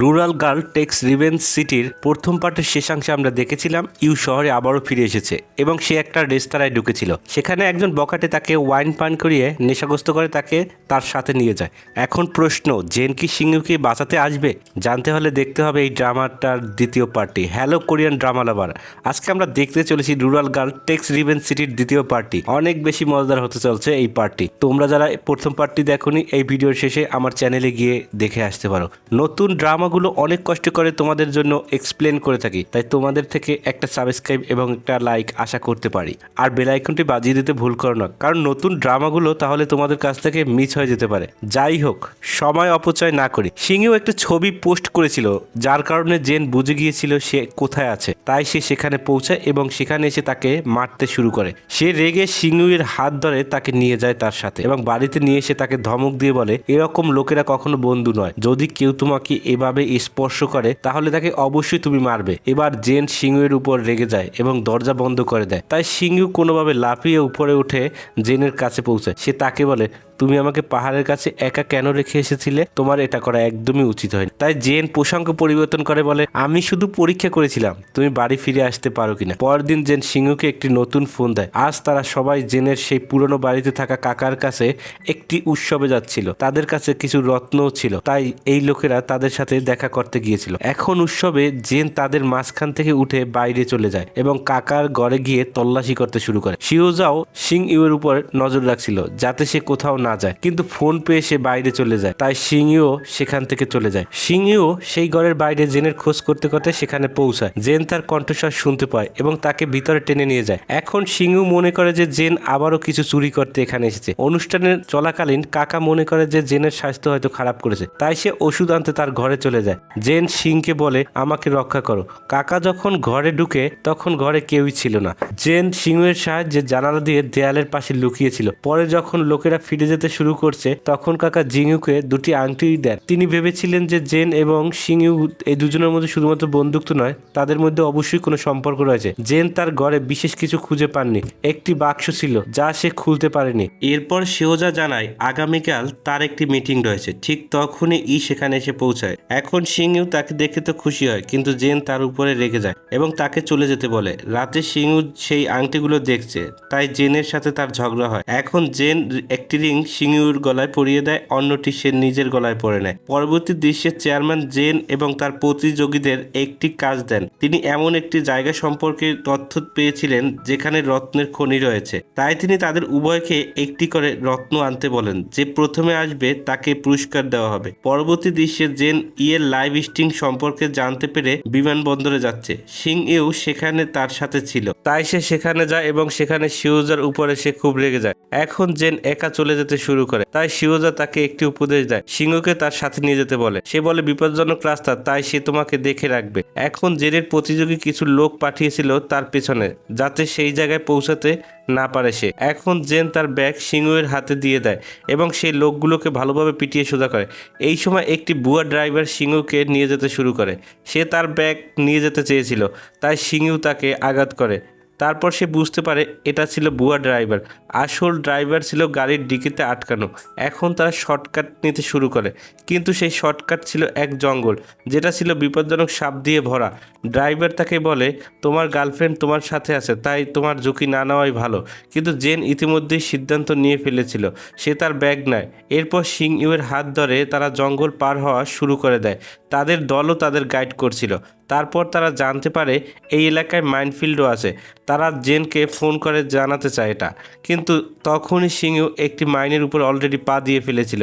Rural girl text revenge সিটির প্রথম পার্টের শেষাংশে আমরা দেখেছিলাম, ইউ শহরে আবারও ফিরে এসেছে এবং সে একটা রেস্তোরাঁয় ঢুকেছিল। সেখানে একজন বকাটে তাকে ওয়াইন পান করিয়ে, নেশাগ্রস্ত করে তাকে তার সাথে নিয়ে যায়। এখন প্রশ্ন জেন কি সিংহুকে বাঁচাতে আসবে? জানতে হলে দেখতে হবে এই ড্রামাটার দ্বিতীয় party hello, Korean drama lover. আজকে আমরা দেখতে চলেছি রুরাল গার্ল টেক্স রিভেন্স সিটির দ্বিতীয় পার্টি অনেক বেশি মজাদার হতে চলছে এই পার্টি তোমরা যারা প্রথম পার্টি দেখোনি, এই ভিডিওর শেষে আমার চ্যানেলে গিয়ে দেখে আসতে পারো। নতুন ড্রামাগুলো অনেক কষ্ট করে তোমাদের জন্য এক্সপ্লেন করে থাকি। তাই তোমাদের থেকে একটা সাবস্ক্রাইব এবং একটা লাইক আশা করতে পারি। আর বেল আইকনটি বাজিয়ে দিতে ভুল করো না। কারণ নতুন ড্রামাগুলো তাহলে তোমাদের কাছ থেকে মিস হয়ে যেতে পারে। যাই হোক, সময় অপচয় না করি। সিংহেও একটা ছবি পোস্ট করেছিল, যার কারণে জেন বুঝে গিয়েছিল সে কোথায় আছে। তাই সে সেখানে পৌঁছায় এবং সেখানে এসে তাকে মারতে শুরু করে। সে রেগে সিংহুয়ের হাত ধরে তাকে নিয়ে যায় তার সাথে এবং বাড়িতে নিয়ে এসে তাকে ধমক দিয়ে বলে, এরকম লোকেরা কখনো বন্ধু নয়। যদি কেউ তোমাকে এভাবে স্পর্শ করে, তাহলে তাকে অবশ্যই তুমি মারবে। এবার জেন সিংহের উপর রেগে যায় এবং দরজা বন্ধ করে দেয়। তাই সিংহু কোনোভাবে লাফিয়ে উপরে উঠে জেনের কাছে পৌঁছায়। সে তাকে বলে তুমি আমাকে পাহাড়ের কাছে একা কেন রেখে এসেছিলে? তোমার এটা করা একদমই উচিত হয়নি। তাই জেন প্রসঙ্গ পরিবর্তন করে বলে, আমি শুধু পরীক্ষা করেছিলাম। তুমি বাড়ি ফিরে আসতে পারো কিনা? পরের দিন জেন সিংহুকে একটি নতুন ফোন দেয়। আজ তারা সবাই জেনের সেই পুরনো বাড়িতে থাকা কাকার কাছে একটি উৎসবে যাচ্ছিল। তাদের কাছে কিছু রত্নও ছিল। তাই এই লোকেরা তাদের সাথে দেখা করতে গিয়েছিল। এখন উৎসবে জেন তাদের মাঝখান থেকে উঠে বাইরে চলে যায় এবং কাকার ঘরে গিয়ে তল্লাশি করতে শুরু করে। শিওজাও সিং ইউর উপর নজর রাখছিল, যাতে সে কোথাও না যায়। কিন্তু ফোন পেয়ে সে বাইরে চলে যায়। তাই সিংইও সেখান থেকে চলে যায়। সিংইও সেই ঘরের বাইরে জেনের খোঁজ করতে করতে সেখানে পৌঁছায়। জেন তার কণ্ঠস্বর শুনতে পায় এবং তাকে ভিতরে টেনে নিয়ে যায়। এখন সিংহু মনে করে যে জেন আবারও কিছু চুরি করতে এখানে এসেছে। অনুষ্ঠানের চলাকালীন কাকা মনে করে যে জেনের স্বাস্থ্য হয়তো খারাপ করেছে। তাই সে ওষুধ আনতে তার ঘরে চলে যায়। জেন সিংকে বলে, আমাকে রক্ষা করো। কাকা যখন ঘরে ঢুকে, তখন ঘরে কেউই ছিল না। জেন সিংহের সাহায্যে জানালা দিয়ে দেয়ালের পাশে লুকিয়েছিল। পরে যখন লোকেরা ফিরে যেতে শুরু করছে, তখন কাকা জিংহুকে দুটি আংটি দেন। তিনি ভেবেছিলেন যে জেন এবং সিংহু এই দুজনের মধ্যে শুধুমাত্র বন্ধুত্ব নয়, তাদের মধ্যে অবশ্যই কোনো সম্পর্ক রয়েছে। জেন তার ঘরে বিশেষ কিছু খুঁজে পাননি, একটি বাক্স ছিল যা সে খুলতে পারেনি। এরপর সেও যা জানায়, আগামীকাল তার একটি মিটিং রয়েছে, ঠিক তখনই ই সেখানে এসে পৌঁছায়। এখন সিংহু তাকে দেখে তো খুশি হয়, কিন্তু জেন তার উপরে রেগে যায় এবং তাকে চলে যেতে বলে। রাতে সিংহু সেই আংটিগুলো দেখছে, তাই জেনের সাথে তার ঝগড়া হয়। এখন জেন একটি রিং সিংহুর গলায় পরিয়ে দেয়, অন্যটি সে নিজের গলায় পরে নেয়। পরবর্তী দৃশ্যে চেয়ারম্যান জেন এবং তার প্রতিযোগীদের একটি কাজ দেন। তিনি এমন একটি জায়গা সম্পর্কে তথ্য পেয়েছিলেন যেখানে রত্নের খনি রয়েছে। তাই তিনি তাদের উভয়কে একটি করে রত্ন আনতে বলেন, যে প্রথমে আসবে তাকে পুরস্কার দেওয়া হবে। পরবর্তী দৃশ্যে জেন ইয়ের লাইভ স্টিং সম্পর্কে জানতে পেরে বিমানবন্দরে যাচ্ছে। সিং ইউ সেখানে তার সাথে ছিল। তাই সে সেখানে যায় এবং সেখানে শিওজার উপরে সে খুব রেগে যায়। এখন জেন একা চলে যেতে শুরু করে। তাই শিওজা তাকে একটি উপদেশ দেয়। সিংহকে তার সাথে নিয়ে যেতে বলে। সে বলে, বিপজ্জনক রাস্তা, তাই সে তোমাকে দেখে রাখবে। এখন জেনের প্রতিযোগী কিছু লোক পাঠিয়েছিল তার পেছনে, যাতে সেই জায়গায় পৌঁছাতে না পারে সে। এখন জেন তার ব্যাগ সিংহের হাতে দিয়ে দেয় এবং সেই লোকগুলোকে ভালোভাবে পিটিয়ে সোজা করে। এই সময় একটি বুয়া ড্রাইভার সিংহকে নিয়ে যেতে শুরু করে। সে তার ব্যাগ নিয়ে যেতে চেয়েছিল, তাই সিংহু তাকে আঘাত করে। তারপর সে বুঝতে পারে এটা ছিল বুয়া ড্রাইভার। আসল ড্রাইভার ছিল গাড়ির ডিকিতে আটকানো। এখন তারা শর্টকাট নিতে শুরু করে। কিন্তু সেই শর্টকাট ছিল এক জঙ্গল, যেটা ছিল বিপজ্জনক সাপ দিয়ে ভরা। ড্রাইভার তাকে বলে, তোমার গার্লফ্রেন্ড তোমার সাথে আছে, তাই তোমার ঝুঁকি না নেওয়াই ভালো। কিন্তু জেন ইতিমধ্যেই সিদ্ধান্ত নিয়ে ফেলেছিল। সে তার ব্যাগ নেয়। এরপর সিং ইউয়ের হাত ধরে তারা জঙ্গল পার হওয়া শুরু করে দেয়। তাদের দলও তাদের গাইড করছিল। তারপর তারা জানতে পারে এই এলাকায় মাইনফিল্ডও আছে। তারা জেনকে ফোন করে জানাতে চায় এটা। কিন্তু তখনই সিংহ একটি মাইনের উপর অলরেডি পা দিয়ে ফেলেছিল।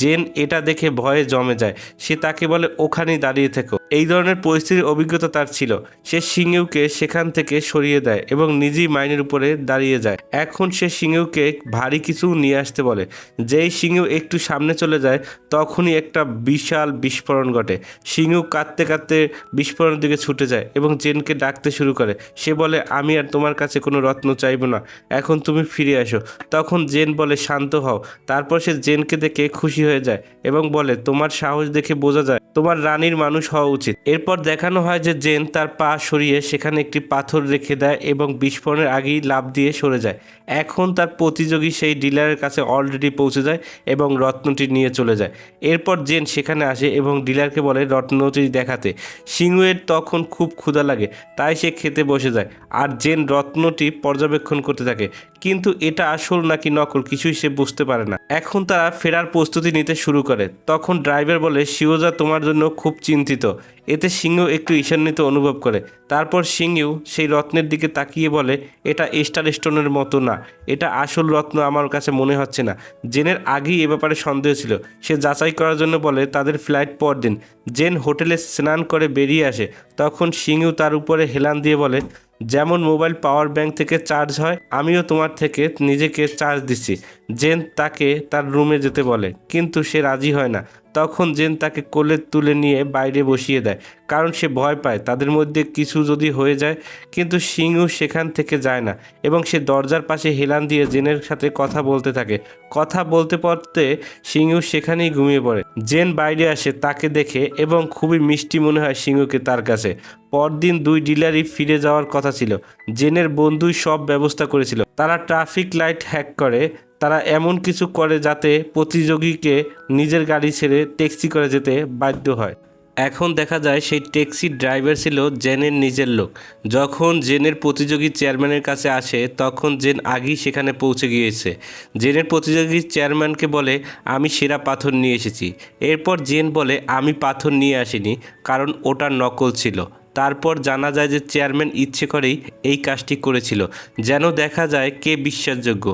জেন এটা দেখে ভয়ে জমে যায়। সে তাকে বলে, ওখানেই দাঁড়িয়ে থেকো। এই ধরনের পরিস্থিতির অভিজ্ঞতা তার ছিল। সে সিংহকে সেখান থেকে সরিয়ে দেয় এবং নিজেই মাইনের উপরে দাঁড়িয়ে যায়। এখন সে সিংহকে ভারী কিছু নিয়ে আসতে বলে। যেই সিংহ একটু সামনে চলে যায়, তখনই একটা বিশাল বিস্ফোরণ ঘটে। সিংহ কাঁদতে কাঁদতে বিস্ফোরণের দিকে ছুটে যায় এবং জেনকে ডাকতে শুরু করে। সে বলে, আমি আর তোমার কাছে কোনো রত্ন চাইব না। এখন তুমি ফিরে আসো। তখন জেন বলে, শান্ত হও। তারপর সে জেনকে দেখে খুশি হয়ে যায় এবং বলে, তোমার সাহস দেখে বোঝা যায় তোমার রানীর মানুষ হওয়া উচিত। এরপর দেখানো হয় যে জেন তার পা সরিয়ে সেখানে একটি পাথর রেখে দেয় এবং বিস্ফোরণের আগেই লাভ দিয়ে সরে যায়। এখন তার প্রতিযোগী সেই ডিলারের কাছে অলরেডি পৌঁছে যায় এবং রত্নটি নিয়ে চলে যায়। এরপর জেন সেখানে আসে এবং ডিলারকে বলে, রত্নটি দেখাতে। সিংহের তখন খুব ক্ষুধা লাগে, তাই সে খেতে বসে যায়। আর জেন রত্নটি পর্যবেক্ষণ করতে থাকে, কিন্তু এটা আসল নাকি নকল কিছুই সে বুঝতে পারে না। এখন তারা ফেরার প্রস্তুতি নিতে শুরু করে। তখন ড্রাইভার বলে, শিওজা, তোমার জন্য খুব চিন্তিত। এতে সিংহ একটু ঈশান্বিত অনুভব করে। তারপর সিংহ সেই রত্নের দিকে তাকিয়ে বলে, এটা স্টার স্টোনের মতো না। এটা আসল রত্ন আমার কাছে মনে হচ্ছে না। জেনের আগেই এ ব্যাপারে সন্দেহ ছিল। সে যাচাই করার জন্য বলে, তাদের ফ্লাইট পরদিন। জেন হোটেলে স্নান করে বেরিয়ে আসে। তখন সিংহ তার উপরে হেলান দিয়ে বলে, যেমন মোবাইল পাওয়ার ব্যাংক থেকে চার্জ হয়, আমিও তোমার থেকে নিজেকে চার্জ দিচ্ছি। জেন তাকে তার রুমে যেতে বলে, কিন্তু সে রাজি হয় না। তখন জেন তাকে কোলে তুলে নিয়ে বাইরে বসিয়ে দেয়, কারণ সে ভয় পায়। তাদের মধ্যে কিছু যদি হয়ে যায়, কিন্তু সিংহু সেখান থেকে যায় না এবং সে দরজার পাশে হেলান দিয়ে জেনের সাথে কথা বলতে থাকে। কথা বলতে পড়তে সিংহু সেখানেই ঘুমিয়ে পড়ে। জেন বাইরে আসে তাকে দেখে এবং খুবই মিষ্টি মনে হয় সিংহুকে তার কাছে। পরদিন দুই ডিলারই ফিরে যাওয়ার কথা ছিল। জেনের বন্ধুই সব ব্যবস্থা করেছিল। তারা ট্রাফিক লাইট হ্যাক করে তারা এমন কিছু করে যাতে প্রতিযোগীকে নিজের গাড়ি ছেড়ে ট্যাক্সি করে যেতে বাধ্য হয়। এখন দেখা যায় সেই ট্যাক্সির ড্রাইভার ছিল জেনের নিজের লোক। যখন জেনের প্রতিযোগী চেয়ারম্যানের কাছে আসে, তখন জেন আগেই সেখানে পৌঁছে গিয়েছে। জেনের প্রতিযোগী চেয়ারম্যানকে বলে, আমি সেরা পাথর নিয়ে এসেছি। এরপর জেন বলে, আমি পাথর নিয়ে আসিনি, কারণ ওটা নকল ছিল। তারপর জানা যায় যে চেয়ারম্যান ইচ্ছে করেই এই কাজটি করেছিল। যেন দেখা যায় কে বিশ্বাসযোগ্য।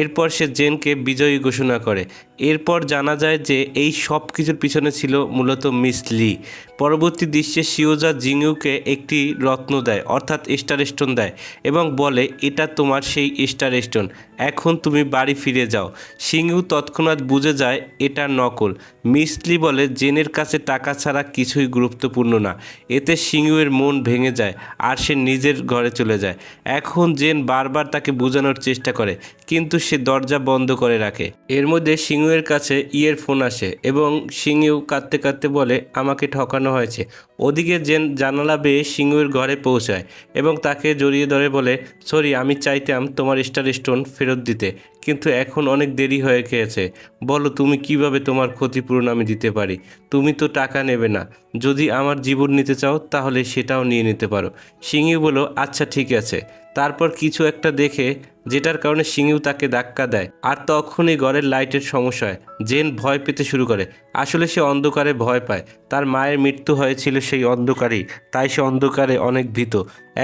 এরপর সে জেনকে বিজয়ী ঘোষণা করে। এরপর জানা যায় যে এই সব কিছুর পিছনে ছিল মূলত মিস লি। পরবর্তী দৃশ্যে শিওজা জিংইউকে একটি রত্ন দেয়, অর্থাৎ স্টার স্টোন দেয় এবং বলে, এটা তোমার সেই স্টার স্টোন, এখন তুমি বাড়ি ফিরে যাও। সিংহু তৎক্ষণাৎ বুঝে যায়, এটা নকল। মিসলি বলে, জেনের কাছে টাকা ছাড়া কিছুই গুরুত্বপূর্ণ না। এতে সিংহুয়ের মন ভেঙে যায় আর সে নিজের ঘরে চলে যায়। এখন জেন বারবার তাকে বোঝানোর চেষ্টা করে, কিন্তু সে দরজা বন্ধ করে রাখে। এর মধ্যে সিংহুয়ের কাছে ইয়েরফোন আসে এবং সিংহু কাঁদতে কাঁদতে বলে, আমাকে ঠকানো হয়েছে। ওদিকে জেন, জানালা বেয়ে সিংহুয়ের ঘরে পৌঁছায় এবং তাকে জড়িয়ে ধরে বলে, সরি, আমি চাইতাম তোমার স্টার স্টোন ফেরত দিতে, কিন্তু এখন অনেক দেরি হয়ে গিয়েছে। বলো, তুমি কীভাবে তোমার ক্ষতিপূরণ আমি দিতে পারি? তুমি তো টাকা নেবে না। যদি আমার জীবন নিতে চাও, তাহলে সেটাও নিয়ে নিতে পারো। সিংহু বলো আচ্ছা ঠিক আছে। তারপর কিছু একটা দেখে যেটার কারণে সিংহু তাকে ধাক্কা দেয়, আর তখনই ঘরের লাইটের সমস্যা হয় জেন ভয় পেতে শুরু করে। আসলে সে অন্ধকারে ভয় পায়। তার মায়ের মৃত্যু হয়েছিল সেই অন্ধকারেই, তাই সে অন্ধকারে অনেক ভীত।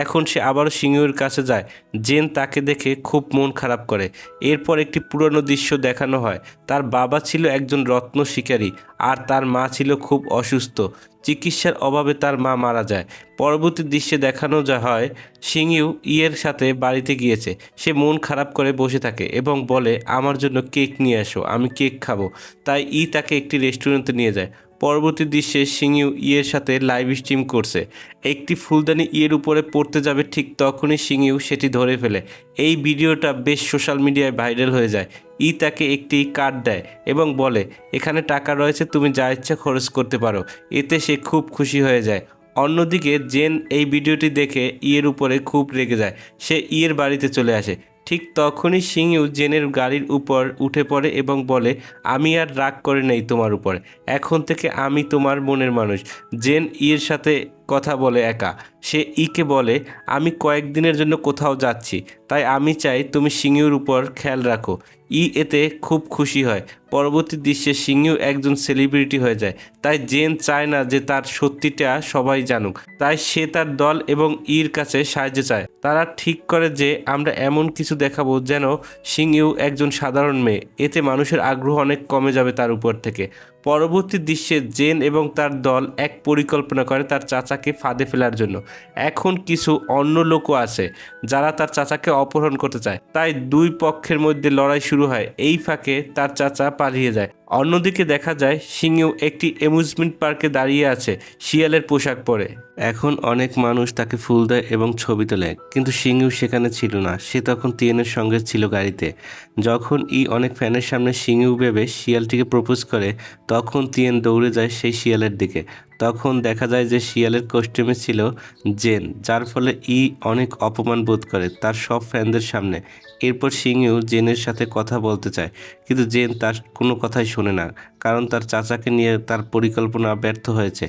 এখন সে আবারও সিংহুর কাছে যায়, জেন তাকে দেখে খুব মন খারাপ করে। এরপর একটি পুরনো দৃশ্য দেখানো হয়, তার বাবা ছিল একজন রত্ন শিকারী, আর তার মা ছিল খুব অসুস্থ। চিকিৎসার অভাবে তার মা মারা যায়। পরবর্তী দৃশ্যে দেখানো যা হয় সিংইউ ইয়ের সাথে বাড়িতে গিয়েছে। সে মন খারাপ করে বসে থাকে এবং বলে, আমার জন্য কেক নিয়ে আসো আমি কেক খাব। তাই ই তাকে একটি রেস্টুরেন্টে নিয়ে যায়। পরবর্তী দৃশ্যে সিংইউ ইয়ের সাথে লাইভ স্ট্রিম করছে। একটি ফুলদানি ইয়ের উপরে পড়তে যাবে ঠিক তখনই সিংইউ সেটি ধরে ফেলে। এই ভিডিওটা বেশ সোশ্যাল মিডিয়ায় ভাইরাল হয়ে যায়। ই তাকে একটি কার্ড দেয় এবং বলে, এখানে টাকা রয়েছে, তুমি যা ইচ্ছা খরচ করতে পারো। এতে সে খুব খুশি হয়ে যায়। অন্যদিকে জেন এই ভিডিওটি দেখে ইয়ের উপরে খুব রেগে যায়। সে ইয়ের বাড়িতে চলে আসে। ঠিক তখনই সিংহু জেনের গাড়ির উপর উঠে পড়ে এবং বলে, আমি আর রাগ করে নেই তোমার উপর। এখন থেকে আমি তোমার মনের মানুষ। জেন ইয়ের সাথে কথা বলে একা। সে ইকে বলে, আমি কয়েকদিনের জন্য কোথাও যাচ্ছি, তাই আমি চাই তুমি সিংহুর উপর খেয়াল রাখো। ই এতে খুব খুশি হয়। পরবর্তী দৃশ্যে সিংহু একজন সেলিব্রিটি হয়ে যায়। তাই জেন চায় না যে তার সত্যিটা সবাই জানুক। তাই সে তার দল এবং ইর কাছে সাহায্য চায়। তারা ঠিক করে যে আমরা এমন কিছু দেখাবো যেন সিংহু একজন সাধারণ মেয়ে। এতে মানুষের আগ্রহ অনেক কমে যাবে তার উপর থেকে। পরবর্তী দৃশ্যে জেন এবং তার দল এক পরিকল্পনা করে তার চাচাকে ফাঁদে ফেলার জন্য। এখন কিছু অন্য লোকও আছে যারা তার চাচাকে অপহরণ করতে চায়। তাই দুই পক্ষের মধ্যে লড়াই শুরু হয়। এই ফাঁকে তার চাচা পালিয়ে যায়। অন্যদিকে দেখা যায় সিংহ একটি অ্যামিউজমেন্ট পার্কে দাঁড়িয়ে আছে, শিয়ালের পোশাক পরে। এখন অনেক মানুষ তাকে ফুল দেয় এবং ছবি তোলে, কিন্তু সিংহ সেখানে ছিল না। সে তখন তিয়েনের সঙ্গে ছিল গাড়িতে। যখন ই অনেক ফ্যানের সামনে সিংহ ভেবে শিয়ালটিকে প্রপোজ করে, তখন তিয়েন দৌড়ে যায় সেই শিয়ালের দিকে। তখন দেখা যায় যে শিয়ালের কস্টিউমে ছিল জেন, যার ফলে ই অনেক অপমান বোধ করে তার সব ফ্যানদের সামনে। এরপর সিংহ জেনের সাথে কথা বলতে চায়, কিন্তু জেন তার কোনো কথাই শোনে না। কারণ তার চাচাকে নিয়ে তার পরিকল্পনা ব্যর্থ হয়েছে।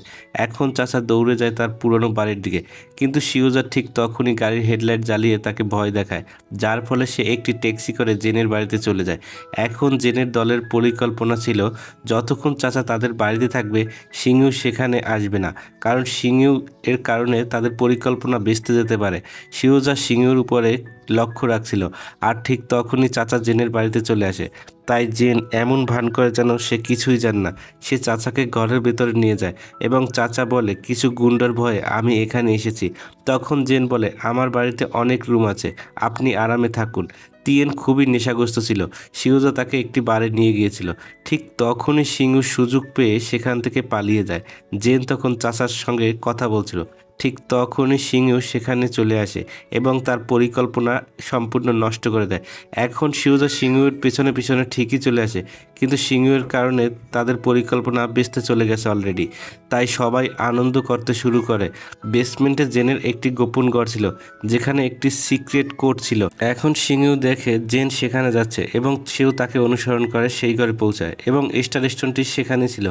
এখন চাচা দৌড়ে যায় তার পুরনো বাড়ির দিকে। কিন্তু শিউজা ঠিক তখনই গাড়ির হেডলাইট জ্বালিয়ে তাকে ভয় দেখায়, যার ফলে সে একটি ট্যাক্সি করে জেনের বাড়িতে চলে যায়। এখন জেনের দলের পরিকল্পনা ছিল, যতক্ষণ চাচা তাদের বাড়িতে থাকবে, সিংহ সেখানে আসবে না। কারণ সিংহ এর কারণে তাদের পরিকল্পনা বেচতে যেতে পারে। শিউজা সিংহর উপরে লক্ষ্য রাখছিল, আর ঠিক তখনই চাচা জেনের বাড়িতে চলে আসে। তাই জেন এমন ভান করে যেন সে কিছুই জান না। সে চাচাকে ঘরের ভেতরে নিয়ে যায় এবং চাচা বলে, কিছু গুন্ডার ভয়ে আমি এখানে এসেছি। তখন জেন বলে, আমার বাড়িতে অনেক রুম আছে, আপনি আরামে থাকুন। তিয়ান খুবই নেশাগ্রস্ত ছিল। শিউজা তাকে একটি বারে নিয়ে গিয়েছিল। ঠিক তখনই সিংহ সুযোগ পেয়ে সেখান থেকে পালিয়ে যায়। জেন তখন চাচার সঙ্গে কথা বলছিল। ঠিক তখনই সিংহ সেখানে চলে আসে এবং তার পরিকল্পনা সম্পূর্ণ নষ্ট করে দেয়। এখন শিউজা সিংহের পেছনে পিছনে ঠিকই চলে আসে, কিন্তু সিংহের কারণে তাদের পরিকল্পনা বেসতে চলে গেছে অলরেডি তাই সবাই আনন্দ করতে শুরু করে। বেসমেন্টে জেনের একটি গোপন ঘর ছিল, যেখানে একটি সিক্রেট কোড ছিল। এখন সিংহ দেখে জেন সেখানে যাচ্ছে এবং সেও তাকে অনুসরণ করে সেই ঘরে পৌঁছায় এবং স্টার স্টোনটি সেখানে ছিল।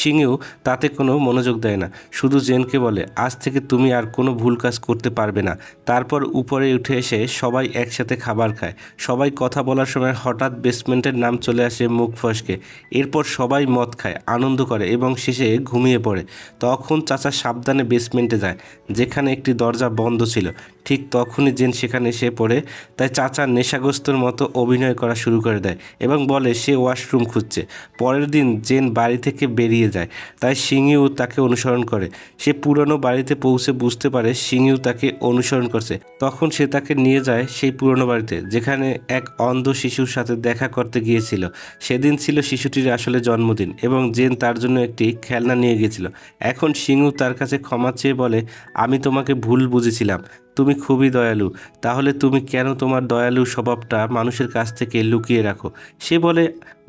সিংহ তাতে কোনো মনোযোগ দেয় না। শুধু জেনকে বলে, আজ থেকে তুমি আর কোনো ভুল কাজ করতে পারবে না। তারপর উপরে উঠে এসে সবাই একসাথে খাবার খায়। সবাই কথা বলার সময় হঠাৎ বেসমেন্টের নাম চলে আসে মুখ ফসকে। এরপর সবাই মদ খায়, আনন্দ করে এবং শেষে ঘুমিয়ে পড়ে। তখন চাচা সাবধানে বেসমেন্টে যায়, যেখানে একটি দরজা বন্ধ ছিল। ঠিক তখনই জেন সেখানে এসে পড়ে, তাই চাচা নেশাগ্রস্তর মতো অভিনয় করা শুরু করে দেয় এবং বলে, সে ওয়াশরুম খুঁজছে। পরের দিন জেন বাড়ি থেকে বেরিয়ে যায়, তাই সিংহিউ তাকে অনুসরণ করে। সে পুরনো বাড়িতে পৌঁছে বুঝতে পারে সিংহিউ তাকে অনুসরণ করছে। তখন সে তাকে নিয়ে যায় সেই পুরনো বাড়িতে, যেখানে এক অন্ধ শিশুর সাথে দেখা করতে গিয়েছিল। সেদিন ছিল শিশুটির আসলে জন্মদিন এবং জেন তার জন্য একটি খেলনা নিয়ে গিয়েছিল এখন সিংহু তার কাছে ক্ষমা চেয়ে বলে, আমি তোমাকে ভুল বুঝেছিলাম। তুমি খুবই দয়ালু। তাহলে তুমি কেন তোমার দয়ালু স্বভাবটা মানুষের কাছ থেকে লুকিয়ে রাখো? সে বলে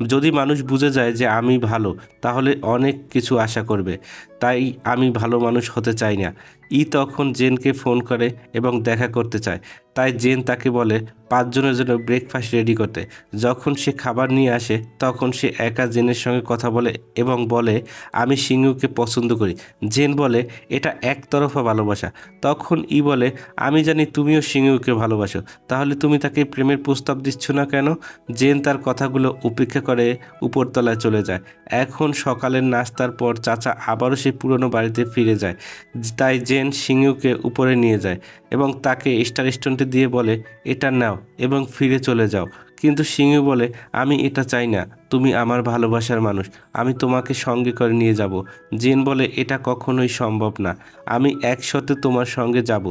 যদি মানুষ বুঝে যায় যে আমি ভালো, তাহলে অনেক কিছু আশা করবে। তাই আমি ভালো মানুষ হতে চাই না। ই তখন জেনকে ফোন করে এবং দেখা করতে চায়। তাই জেন তাকে বলে, পাঁচজনের জন্য ব্রেকফাস্ট রেডি করতে। যখন সে খাবার নিয়ে আসে, তখন সে একা জেনের সঙ্গে কথা বলে এবং বলে, আমি সিংহুকে পছন্দ করি। জেন বলে, এটা একতরফা ভালোবাসা। তখন ই বলে, আমি জানি তুমিও সিংহুকে ভালোবাসো, তাহলে তুমি তাকে প্রেমের প্রস্তাব দিচ্ছ না কেন? জেন তার কথাগুলো উপেক্ষা করে উপরতলায় চলে যায়। এখন সকালের নাস্তার পর চাচা আবারও সেই পুরনো বাড়িতে ফিরে যায়। তাই জেন সিংহকে উপরে নিয়ে যায় এবং তাকে স্টার স্টোনটি দিয়ে বলে, এটা নাও এবং ফিরে চলে যাও। কিন্তু সিংহ বলে, আমি এটা চাই না, তুমি আমার ভালোবাসার মানুষ, আমি তোমাকে সঙ্গে করে নিয়ে যাব। জেন বলে, এটা কখনোই সম্ভব না, আমি একসাথে তোমার সঙ্গে যাব,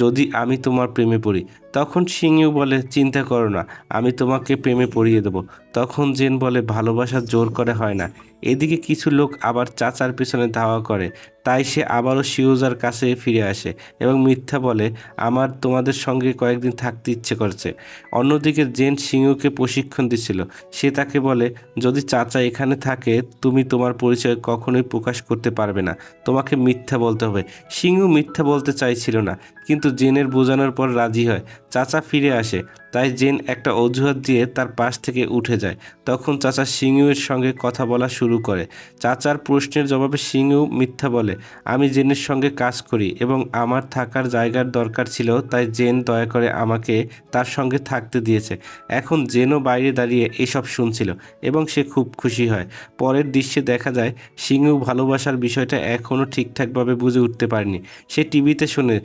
যদি আমি তোমার প্রেমে পড়ি। তখন সিংহ বলে, চিন্তা করো না, আমি তোমাকে প্রেমে পড়িয়ে দেবো। তখন জেন বলে, ভালোবাসা জোর করে হয় না এদিকে কিছু লোক আবার চাচার পেছনে ধাওয়া করে। তাই সে আবারও শিউজার কাছে ফিরে আসে এবং মিথ্যা বলে, আমার তোমাদের সঙ্গে কয়েকদিন থাকতে ইচ্ছে করছে। অন্যদিকে জেন সিংহকে প্রশিক্ষণ দিচ্ছিল সে তাকে বলে, যদি চাচা এখানে থাকে, তুমি তোমার পরিচয় কখনোই প্রকাশ করতে পারবে না। তোমাকে মিথ্যা বলতে হবে। সিংহ মিথ্যা বলতে চাইছিল না। কিন্তু জেনের বোঝানোর পর রাজি হয়। চাচা ফিরে আসে, তাই জেন একটা অজুহাত দিয়ে তার পাশ থেকে উঠে যায়। তখন চাচা সিংহের সঙ্গে কথা বলা শুরু করে। চাচার প্রশ্নের জবাবে সিংহ মিথ্যা বলে, আমি জেনের সঙ্গে কাজ করি এবং আমার থাকার জায়গার দরকার ছিল, তাই জেন দয়া করে আমাকে তার সঙ্গে থাকতে দিয়েছে। এখন জেনও বাইরে দাঁড়িয়ে এসব শুনছিল এবং সে খুব খুশি হয়। পরের দৃশ্যে দেখা যায় সিংহ ভালোবাসার বিষয়টা এখনও ঠিকঠাকভাবে বুঝে উঠতে পারেনি। সে টিভিতে শুনে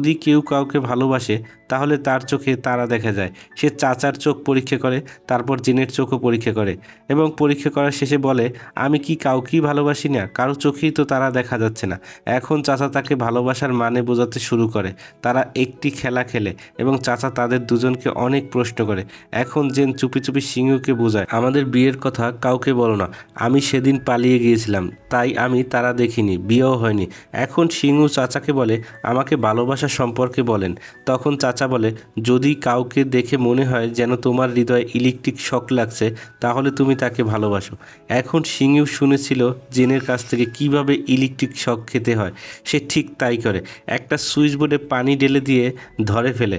যদি কেউ কাউকে ভালোবাসে তাহলে তার চোখে তারা দেখা যায়। সে চাচার চোখ পরীক্ষা করে, তারপর জিনের চোখও পরীক্ষা করে এবং পরীক্ষা করার শেষে বলে, আমি কি কাউকেই ভালোবাসি না? কারও চোখেই তো তারা দেখা যাচ্ছে না। এখন চাচা তাকে ভালোবাসার মানে বোঝাতে শুরু করে। তারা একটি খেলা খেলে এবং চাচা তাদের দুজনকে অনেক প্রশ্ন করে। এখন জেন চুপি চুপি সিংহকে বোঝায়, আমাদের বিয়ের কথা কাউকে বলো না। আমি সেদিন পালিয়ে গিয়েছিলাম, তাই আমি তারা দেখিনি, বিয়েও হয়নি। এখন সিংহ চাচাকে বলে, আমাকে ভালোবাসা সম্পর্কে বলেন। তখন চাচা চাচা বলে, যদি কাউকে দেখে মনে হয় যেন তোমার হৃদয়ে ইলেকট্রিক শক লাগছে, তাহলে তুমি তাকে ভালোবাসো। এখন সিংহ শুনেছিল জেনের কাছ থেকে কীভাবে ইলেকট্রিক শক খেতে হয়। সে ঠিক তাই করে। একটা সুইচ বোর্ডে পানি ঢেলে দিয়ে ধরে ফেলে।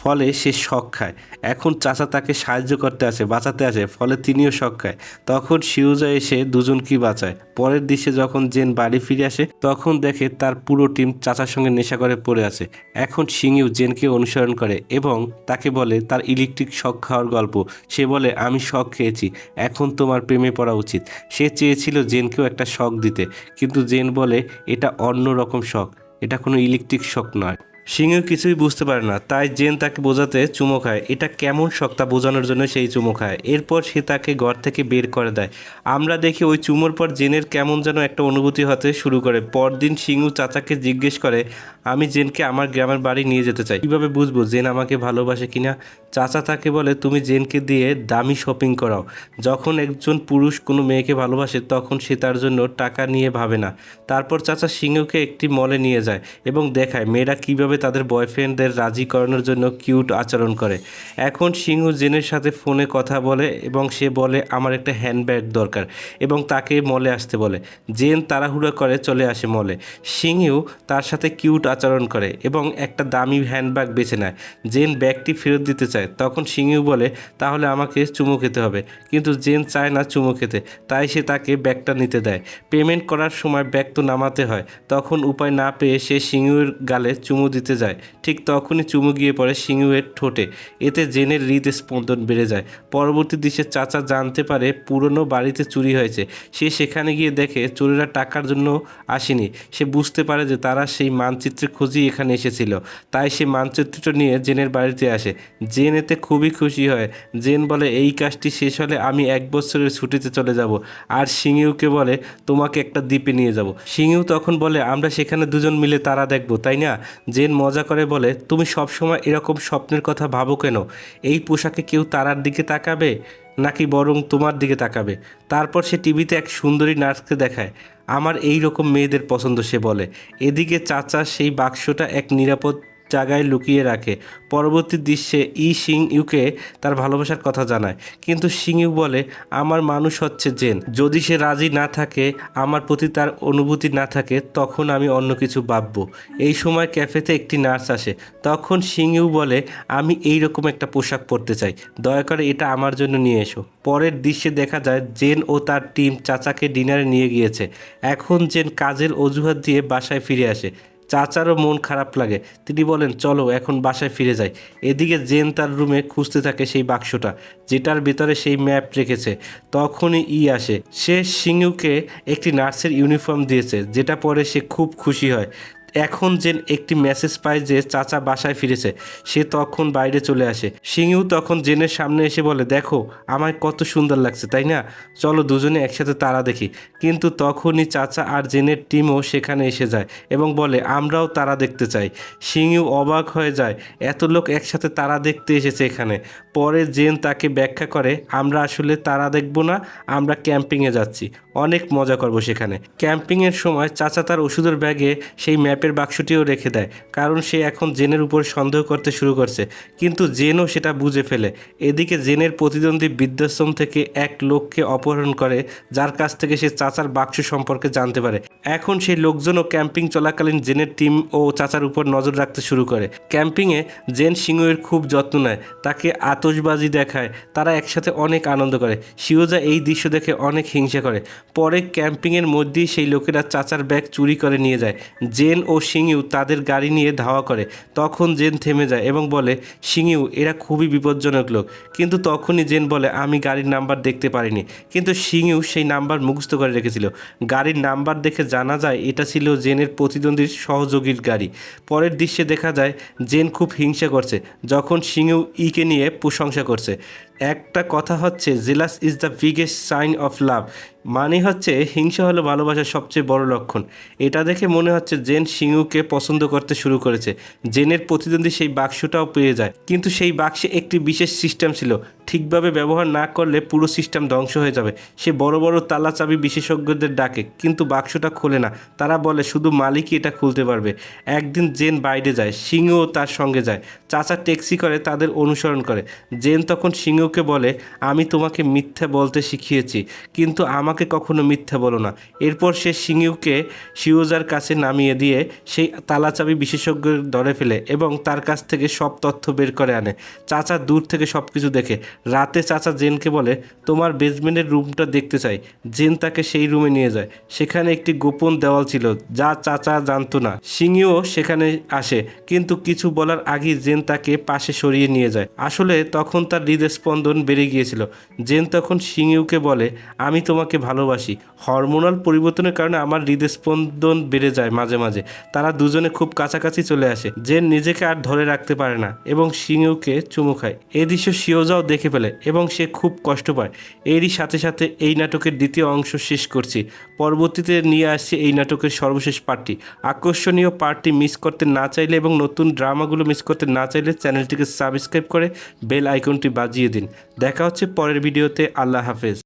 ফলে সে শখ খায়। এখন চাচা তাকে সাহায্য করতে আসে, বাঁচাতে আসে, ফলে তিনিও শখ খায়। তখন শিউজা এসে দুজনকেই বাঁচায়। পরের দৃশ্যে যখন জেন বাড়ি ফিরে আসে, তখন দেখে তার পুরো টিম চাচার সঙ্গে নেশা করে পড়ে আছে। এখন সিংইউ জেনকে অনুসরণ করে এবং তাকে বলে তার ইলেকট্রিক শখ খাওয়ার গল্প। সে বলে, আমি শখ খেয়েছি, এখন তোমার প্রেমে পড়া উচিত। সে চেয়েছিল জেনকেও একটা শখ দিতে, কিন্তু জেন বলে, এটা অন্য রকম শখ, এটা কোনো ইলেকট্রিক শখ নয়। সিংহ কিছুই বুঝতে পারে না। তাই জেন তাকে বোঝাতে চুমো খায়। এটা কেমন শখ তা বোঝানোর জন্য সেই চুমো খায়। এরপর সে তাকে ঘর থেকে বের করে দেয়। আমরা দেখি ওই চুমোর পর জেনের কেমন যেন একটা অনুভূতি হতে শুরু করে। পরদিন সিংহ চাচাকে জিজ্ঞেস করে, আমি জেনকে আমার গ্রামের বাড়ি নিয়ে যেতে চাই। কীভাবে বুঝব জেন আমাকে ভালোবাসে কিনা? চাচা তাকে বলে, তুমি জেনকে দিয়ে দামি শপিং করাও। যখন একজন পুরুষ কোনো মেয়েকে ভালোবাসে, তখন সে তার জন্য টাকা নিয়ে ভাবে না। তারপর চাচা সিংহকে একটি মলে নিয়ে যায় এবং দেখায়, মেয়েরা কীভাবে তাদের বয়ফ্রেন্ডদের রাজি করানোর জন্য কিউট আচরণ করে। এখন সিংহ জেনের সাথে ফোনে কথা বলে এবং সে বলে, আমার একটা হ্যান্ডব্যাগ দরকার। এবং তাকে মলে আসতে বলে। জেন তাড়াহুড়ো করে চলে আসে মলে সিংহ তার সাথে কিউট আচরণ করে এবং একটা দামি হ্যান্ডব্যাগ বেছে নেয়। জেন ব্যাগটি ফেরত দিতে চায়। তখন সিংহ বলে, তাহলে আমাকে চুমু খেতে হবে। কিন্তু জেন চায় না চুমু খেতে। তাই সে তাকে ব্যাগটা নিতে দেয়। পেমেন্ট করার সময় ব্যাগ তো নামাতে হয়। তখন উপায় না পেয়ে সে সিংহের গালে চুমু দিতে যায়। ঠিক তখনই চুমু গিয়ে পড়ে সিংহের ঠোঁটে। এতে জেনের হৃদ স্পন্দন বেড়ে যায়। পরবর্তী দৃশ্যে চাচা জানতে পারে পুরনো বাড়িতে চুরি হয়েছে। সে সেখানে গিয়ে দেখে চোরেরা টাকার জন্য আসেনি। সে বুঝতে পারে যে তারা সেই মানচিত্রের খোঁজই এখানে এসেছিল। তাই সে মানচিত্রটা নিয়ে জেনের বাড়িতে আসে। জেন এতে খুবই খুশি হয়। জেন বলে, এই কাজটি শেষ হলে আমি এক বছরের ছুটিতে চলে যাব। আর সিংহুকে বলে, তোমাকে একটা দ্বীপে নিয়ে যাব। সিংহু তখন বলে, আমরা সেখানে দুজন মিলে তারা দেখব, তাই না? জেন মজা করে বলে, তুমি সবসময় এরকম স্বপ্নের কথা ভাবো কেন? এই পোশাকে কেউ তারার দিকে তাকাবে? নাকি বরং তোমার দিকে তাকাবে? তারপর সে টিভিতে এক সুন্দরী নার্সকে দেখায়। আমার এই রকম মেয়েদের পছন্দ, সে বলে। এদিকে চাচা সেই বাক্সটা এক নিরাপদ জায়গায় লুকিয়ে রাখে। পরবর্তী দৃশ্যে ই সিং ইউকে তার ভালোবাসার কথা জানায়। কিন্তু সিং ইউ বলে, আমার মানুষ হচ্ছে জেন। যদি সে রাজি না থাকে, আমার প্রতি তার অনুভূতি না থাকে, তখন আমি অন্য কিছু ভাববো। এই সময় ক্যাফেতে একটি নার্স আসে। তখন সিং ইউ বলে, আমি এই রকম একটা পোশাক পরতে চাই। দয়া করে এটা আমার জন্য নিয়ে এসো। পরের দৃশ্যে দেখা যায়, জেন ও তার টিম চাচাকে ডিনারে নিয়ে গিয়েছে। এখন জেন কাজের অজুহাত দিয়ে বাসায় ফিরে আসে। চাচারও মন খারাপ লাগে। তিনি বলেন, চলো, এখন বাসায় ফিরে যাই। এদিকে জেন তার রুমে খুঁজতে থাকে সেই বাক্সটা, যেটার ভিতরে সেই ম্যাপ রেখেছে। তখনই ই আসে। সে সিংহুকে একটি নার্সের ইউনিফর্ম দিয়েছে, যেটা পরে সে খুব খুশি হয়। এখন জেন একটি মেসেজ পায় যে চাচা বাসায় ফিরেছে, সে তখন বাইরে চলে আসে। সিংহু তখন জেনের সামনে এসে বলে, দেখো, আমায় কত সুন্দর লাগছে, তাই না? চলো দুজনে একসাথে তারা দেখি। কিন্তু তখনই চাচা আর জেনের টিমও সেখানে এসে যায় এবং বলে, আমরাও তারা দেখতে চাই। সিংহু অবাক হয়ে যায়, এত লোক একসাথে তারা দেখতে এসেছে এখানে। পরে জেন তাকে ব্যাখ্যা করে, আমরা আসলে তারা দেখব না, আমরা ক্যাম্পিংয়ে যাচ্ছি। অনেক মজা করব সেখানে। ক্যাম্পিংয়ের সময় চাচা তার ওষুধের ব্যাগে সেই ম্যাপের বাক্সটিও রেখে দেয়, কারণ সে এখন জেনের উপর সন্দেহ করতে শুরু করছে। কিন্তু জেনও সেটা বুঝে ফেলে। এদিকে জেনের প্রতিদ্বন্দ্বী বৃদ্ধাশ্রম থেকে এক লোককে অপহরণ করে, যার কাছ থেকে সে চাচার বাক্স সম্পর্কে জানতে পারে। এখন সেই লোকজনও ক্যাম্পিং চলাকালীন জেনের টিম ও চাচার উপর নজর রাখতে শুরু করে। ক্যাম্পিংয়ে জেন সিংহের খুব যত্ন নেয়, তাকে আতশবাজি দেখায়, তারা একসাথে অনেক আনন্দ করে। শিওজা এই দৃশ্য দেখে অনেক হিংসা করে। পরে ক্যাম্পিংয়ের মধ্যেই সেই লোকেরা চাচার ব্যাগ চুরি করে নিয়ে যায়। জেন ও সিংইউ তাদের গাড়ি নিয়ে ধাওয়া করে। তখন জেন থেমে যায় এবং বলে সিংইউ এরা খুবই বিপজ্জনক লোক। কিন্তু তখনই জেন বলে, আমি গাড়ির নাম্বার দেখতে পারিনি। কিন্তু সিংইউ সেই নাম্বার মুখস্থ করে রেখেছিল। গাড়ির নাম্বার দেখে জানা যায়, এটা ছিল জেনের প্রতিদ্বন্দ্বীর সহযোগীর গাড়ি। পরের দৃশ্যে দেখা যায়, জেন খুব হিংসা করছে, যখন সিংইউ ইকে নিয়ে প্রশংসা করছে। একটা কথা হচ্ছে, jealous is the biggest sign of love. মানে হচ্ছে, হিংসা হলো ভালোবাসার সবচেয়ে বড় লক্ষণ। এটা দেখে মনে হচ্ছে জেন সিংহুকে পছন্দ করতে শুরু করেছে। জেনের প্রতিদ্বন্দ্বী সেই বাক্সটাও পেয়ে যায়। কিন্তু সেই বাক্সে একটি বিশেষ সিস্টেম ছিল ঠিকভাবে ব্যবহার না করলে পুরো সিস্টেম ধ্বংস হয়ে যাবে। সে বড় বড় তালা চাবি বিশেষজ্ঞদের ডাকে, কিন্তু বাক্সটা খোলে না। তারা বলে, শুধু মালিকই এটা খুলতে পারবে। একদিন জেন বাইরে যায়, সিংহও তার সঙ্গে যায়। চাচা ট্যাক্সি করে, তাদের অনুসরণ করে। জেন তখন সিংহকে বলে, আমি তোমাকে মিথ্যা বলতে শিখিয়েছি, কিন্তু আমাকে কখনো মিথ্যা বলো না। এরপর সে সিংহকে শিওজার কাছে নামিয়ে দিয়ে সেই তালা চাবি বিশেষজ্ঞ ধরে ফেলে এবং তার কাছ থেকে সব তথ্য বের করে আনে। চাচা দূর থেকে সব কিছু দেখে রাতে চাচা জেনকে বলে, তোমার বেসমেন্টের রুমটা দেখতে চাই। জেন তাকে সেই রুমে নিয়ে যায়। সেখানে একটি গোপন দেওয়াল ছিল, যা চাচা জানতো না। সিংহও সেখানে আসে, কিন্তু কিছু বলার আগেই জেন তাকে পাশে সরিয়ে নিয়ে যায়। আসলে তখন তার হৃদস্পন্দন বেড়ে গিয়েছিল। জেন তখন সিংহকে বলে, আমি তোমাকে ভালোবাসি। হরমোনাল পরিবর্তনের কারণে আমার হৃদস্পন্দন বেড়ে যায় মাঝে মাঝে। তারা দুজনে খুব কাছাকাছি চলে আসে। জেন নিজেকে আর ধরে রাখতে পারে না এবং সিংহকে চুমু খায়। এ দৃশ্য শিওজাও দেখে ফেলে এবং সে খুব কষ্ট পায়। এরই সাথে সাথে এই নাটকের দ্বিতীয় অংশ শেষ করছি। পরবর্তীতে নিয়ে আসছি এই নাটকের সর্বশেষ পার্টটি। আকর্ষণীয় পার্টটি মিস করতে না চাইলে এবং নতুন ড্রামাগুলো মিস করতে না চাইলে চ্যানেলটিকে সাবস্ক্রাইব করে বেল আইকনটি বাজিয়ে দিন। দেখা হচ্ছে পরের ভিডিওতে। আল্লাহ হাফেজ।